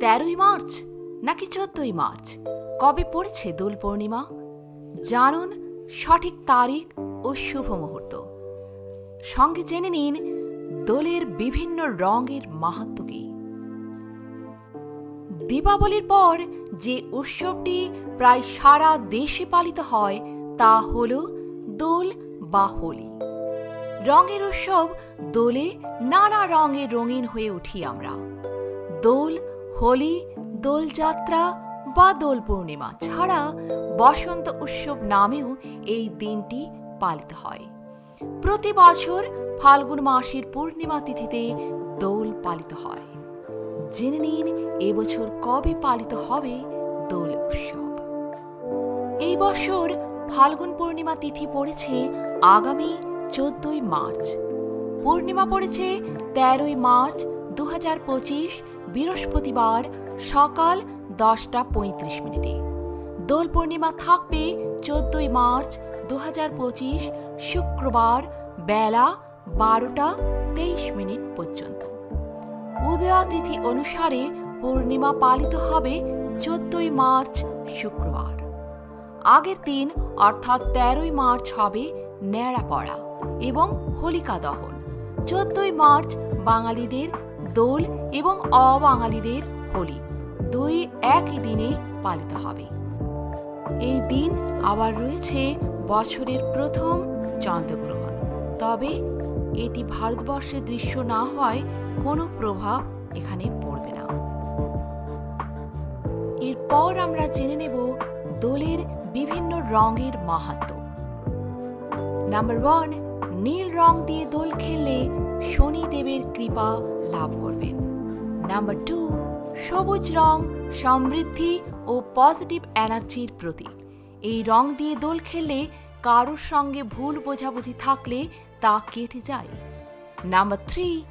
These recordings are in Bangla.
তেরোই মার্চ? নাকি চোদ্দই মার্চ? কবে পড়েছে দোল পূর্ণিমা? জানুন সঠিক তারিখ ও শুভ মুহূর্ত। সঙ্গে জেনে নিন দোলের বিভিন্ন রঙের মাহাত্ম কী। দীপাবলির পর যে উৎসবটি প্রায় সারা দেশে পালিত হয়, তা হল দোল বা হোলি। রঙের উৎসব দোলে নানা রঙে রঙিন হয়ে উঠি আমরা। দোল হোলি, দোলযাত্রা বা দোল পূর্ণিমা ছাড়া বসন্ত উৎসব নামেও এই দিনটি পালিত হয়। প্রতি বছর ফাল্গুন মাসের পূর্ণিমা তিথিতে দোল পালিত হয়। জেনে নিন এবছর কবে পালিত হবে দোল উৎসব। এই বছর ফাল্গুন পূর্ণিমা তিথি পড়েছে আগামী চোদ্দই মার্চ। পূর্ণিমা পড়েছে তেরোই মার্চ দু বৃহস্পতিবার সকাল দশটা পঁয়ত্রিশ মিনিটে। দোল পূর্ণিমা থাকবে চোদ্দই মার্চ দু শুক্রবার বেলা বারোটা তেইশ মিনিট পর্যন্ত। উদয়া তিথি অনুসারে পূর্ণিমা পালিত হবে চোদ্দই মার্চ শুক্রবার। আগের দিন অর্থাৎ তেরোই মার্চ হবে ন্যাড়া পড়া এবং হোলিকা দহন। চোদ্দই মার্চ বাঙালিদের দোল এবং অবাঙালিদের হোলি। দুই একই দিনে পালিত হবে। এই দিন আবার রয়েছে বছরের প্রথম চন্দ্রগ্রহণ। তবে এটি ভারতবর্ষের দৃশ্য না হয় কোনো প্রভাব এখানে পড়বে না। এরপর আমরা জেনে নেব দোলের বিভিন্ন রঙের মাহাত্ম। নাম্বার ওয়ান, নীল রং দিয়ে দোল খেললে শনিদেবের কৃপা লাভ করবেন। নাম্বার টু সবুজ রং, সমৃদ্ধি ও পজিটিভ এনার্জির প্রতীক। এই রং দিয়ে দোল খেললে কারোর সঙ্গে ভুল বোঝাবুঝি থাকলে তা কেটে যায়। নাম্বার থ্রি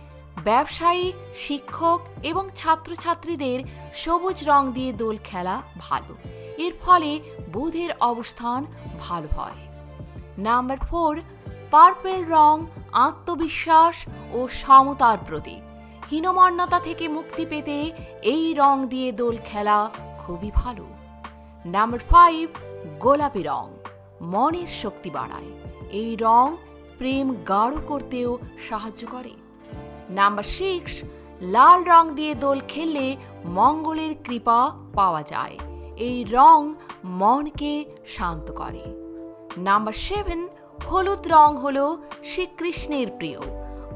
ব্যবসায়ী, শিক্ষক এবং ছাত্রছাত্রীদের সবুজ রং দিয়ে দোল খেলা ভালো। এর ফলে বুধের অবস্থান ভালো হয়। নাম্বার ফোর পার্পেল রং, আত্মবিশ্বাস ও সমতার প্রতীক। হীনমন্যতা থেকে মুক্তি পেতে এই রং দিয়ে দোল খেলা খুবই ভালো। নাম্বার ফাইভ গোলাপি রং, মনের শক্তি বাড়ায়। এই রং প্রেম গাঢ় করতেও সাহায্য করে। নাম্বার সিক্স লাল রং দিয়ে দোল খেললে মঙ্গলের কৃপা পাওয়া যায়। এই রং মনকে শান্ত করে। নাম্বার সেভেন হলুদ রং হল শ্রীকৃষ্ণের প্রিয়।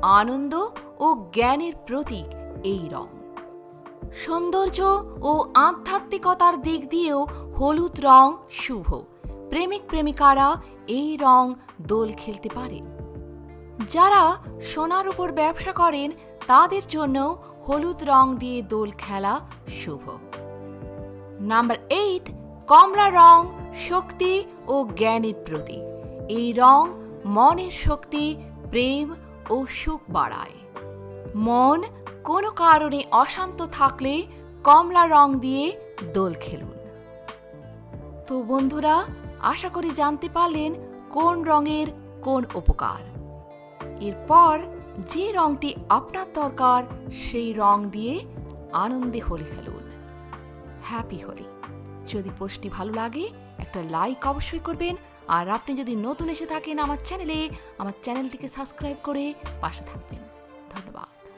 আনন্দ ও জ্ঞানের প্রতীক এই রং। সৌন্দর্য ও আধ্যাত্মিকতার দিক দিয়েও হলুদ রং শুভ। প্রেমিক প্রেমিকারা এই রং দোল খেলতে পারেন যারা সোনার উপর ব্যবসা করেন, তাদের জন্য হলুদ রং দিয়ে দোল খেলা শুভ। নাম্বার এইট, কমলা রং শক্তি ও জ্ঞানের প্রতীক। এই রং মনের শক্তি, প্রেম ও সুখ বাড়ায়। মন কোনো কারণে অশান্ত থাকলে কমলা রং দিয়ে দোল খেলুন। তো বন্ধুরা, আশা করি জানতে পারলেন কোন রঙের কোন উপকার। এরপর যে রংটি আপনার দরকার, সেই রং দিয়ে আনন্দে হোলি খেলুন। হ্যাপি হোলি। যদি পোস্টটি ভালো লাগে, একটা লাইক অবশ্যই করবেন আর আপনি যদি নতুন এসে থাকেন আমার চ্যানেলে, আমার চ্যানেলটিকে সাবস্ক্রাইব করে পাশে থাকবেন। ধন্যবাদ।